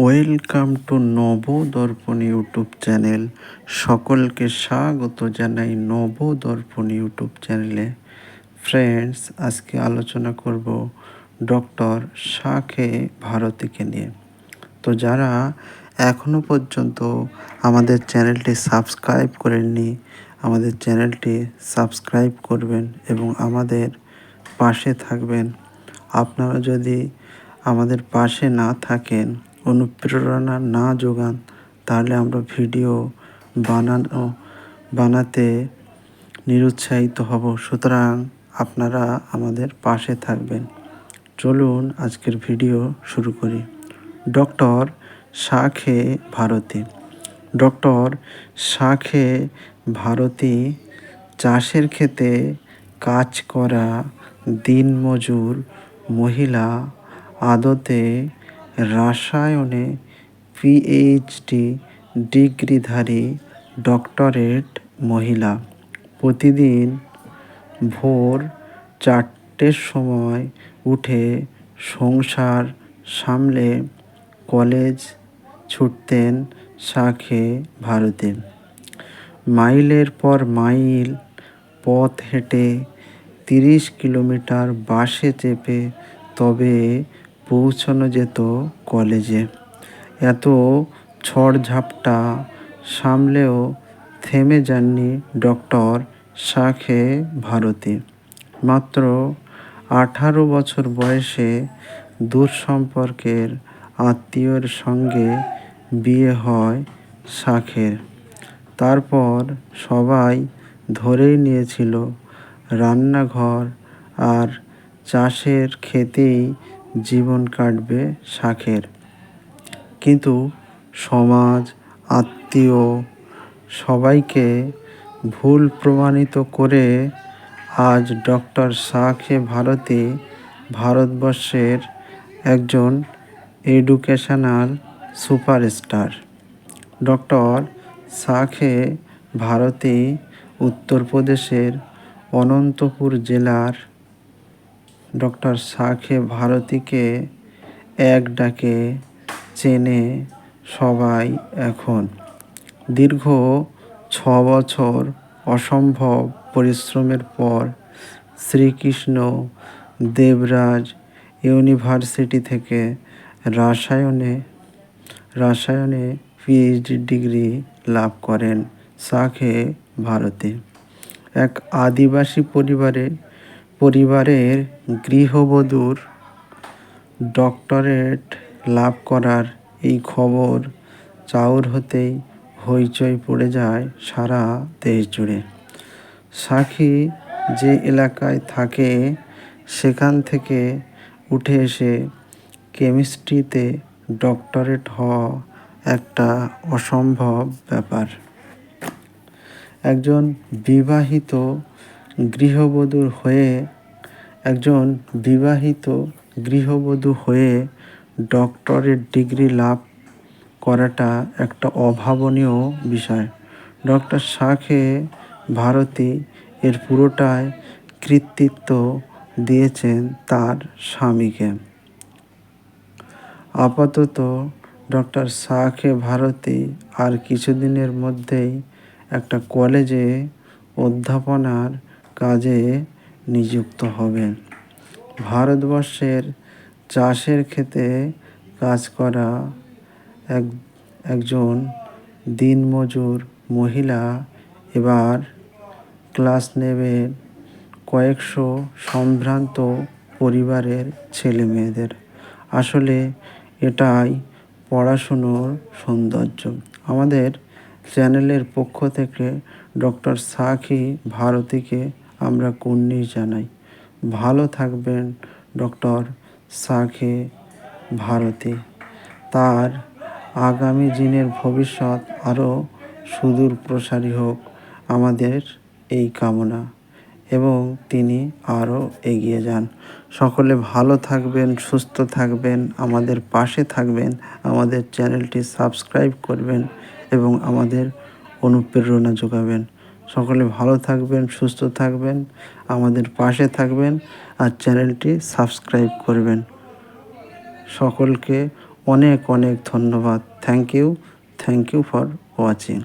Welcome to Nabadarpan YouTube channel. সকলকে স্বাগত জানাই নবদর্পণ ইউটিউব চ্যানেলে। ফ্রেন্ডস, আজকে আলোচনা করব ডক্টর শাখে ভারতীকে নিয়ে। তো যারা এখনও পর্যন্ত আমাদের চ্যানেলটি সাবস্ক্রাইব করেননি, আমাদের চ্যানেলটি সাবস্ক্রাইব করবেন এবং আমাদের পাশে থাকবেন। আপনারা যদি আমাদের পাশে না থাকেন অনুপ্রেরণা না যোগান, তাহলে আমরা ভিডিও বানানো বানাতে নিরুৎসাহিত হব। সুতরাং আপনারা আমাদের পাশে থাকবেন। চলুন আজকের ভিডিও শুরু করি। ডক্টর শাখে ভারতী। ডক্টর শাখে ভারতী, চাষের ক্ষেতে কাজ করা দিনমজুর মহিলা আদতে রসায়নে পিএইচডি ডিগ্রিধারী ডক্টরেট মহিলা। প্রতিদিন ভোর চারটের সময় উঠে সংসার সামলে কলেজ ছুটতেন শাখে ভারতে। মাইলের পর মাইল পথ হেঁটে তিরিশ কিলোমিটার বাসে চেপে তবে পৌঁছানো যেত কলেজে। এত ঝড়ঝাপটা সামলেও থেমে যাননি ডক্টর শাখে ভারতী। মাত্র আঠারো বছর বয়সে দূর সম্পর্কের আত্মীয়র সঙ্গে বিয়ে হয় শাখের। তারপর সবাই ধরেই নিয়েছিল রান্নাঘর আর চাষের খেতেই জীবন কাটবে শাখের। কিন্তু সমাজ, আত্মীয় সবাইকে ভুল প্রমাণিত করে আজ ডক্টর শাখে ভারতী ভারতবর্ষের একজন educational superstar. Doctor Shakhe Bharati উত্তরপ্রদেশের অনন্তপুর জেলার ডক্টর শাখে ভারতীকে এক ডাকে চেনে সবাই এখন। দীর্ঘ ছ বছর অসম্ভব পরিশ্রমের পর শ্রীকৃষ্ণ দেবরাজ ইউনিভার্সিটি থেকে রাসায়নে রাসায়নে পিএইচডি ডিগ্রি লাভ করেন শাখে ভারতে। এক আদিবাসী পরিবারে পরিবারের গৃহবধূর ডক্টরেট লাভ করার এই খবর চাউর হতেই হইচই পড়ে যায় সারা দেশ জুড়ে। সাখী যে এলাকায় থাকে, সেখান থেকে উঠে এসে কেমিস্ট্রিতে ডক্টরেট হওয়া একটা অসম্ভব ব্যাপার। একজন বিবাহিত গৃহবধূর হয়ে একজন বিবাহিত গৃহবধূ হয়ে ডক্টরেট ডিগ্রি লাভ করাটা একটা অভাবনীয় বিষয়। ডক্টর শাখে ভারতী এর পুরোটাই কৃতিত্ব দিয়েছেন তার স্বামীকে। আপাতত ডক্টর শাখে ভারতী আর কিছুদিনের মধ্যেই একটা কলেজে অধ্যাপনার কাজে নিযুক্ত হবেন। ভারতবর্ষের চাষের ক্ষেতে কাজ করা এক, একজন দিনমজুর মহিলা এবার ক্লাস নেবেন কয়েকশো সম্ভ্রান্ত পরিবারের ছেলে মেয়েদের আসলে এটাই পড়াশুনোর সৌন্দর্য। আমাদের চ্যানেলের পক্ষ থেকে ডক্টর সাখি ভারতীকে আমরা কুন্নি জানাই। ভালো থাকবেন, ডক্টর সাখে ভারতী। তার আগামী দিনের ভবিষ্যৎ আরও সুদূর প্রসারী হোক আমাদের এই কামনা। এবং তিনি আরও এগিয়ে যান। সকলে ভালো থাকবেন, সুস্থ থাকবেন, আমাদের পাশে থাকবেন, আমাদের চ্যানেলটি সাবস্ক্রাইব করবেন এবং আমাদের অনুপ্রেরণা যোগাবেন। সকলে ভালো থাকবেন, সুস্থ থাকবেন, আমাদের পাশে থাকবেন আর চ্যানেলটি সাবস্ক্রাইব করবেন। সকলকে অনেক অনেক ধন্যবাদ। Thank you thank you for watching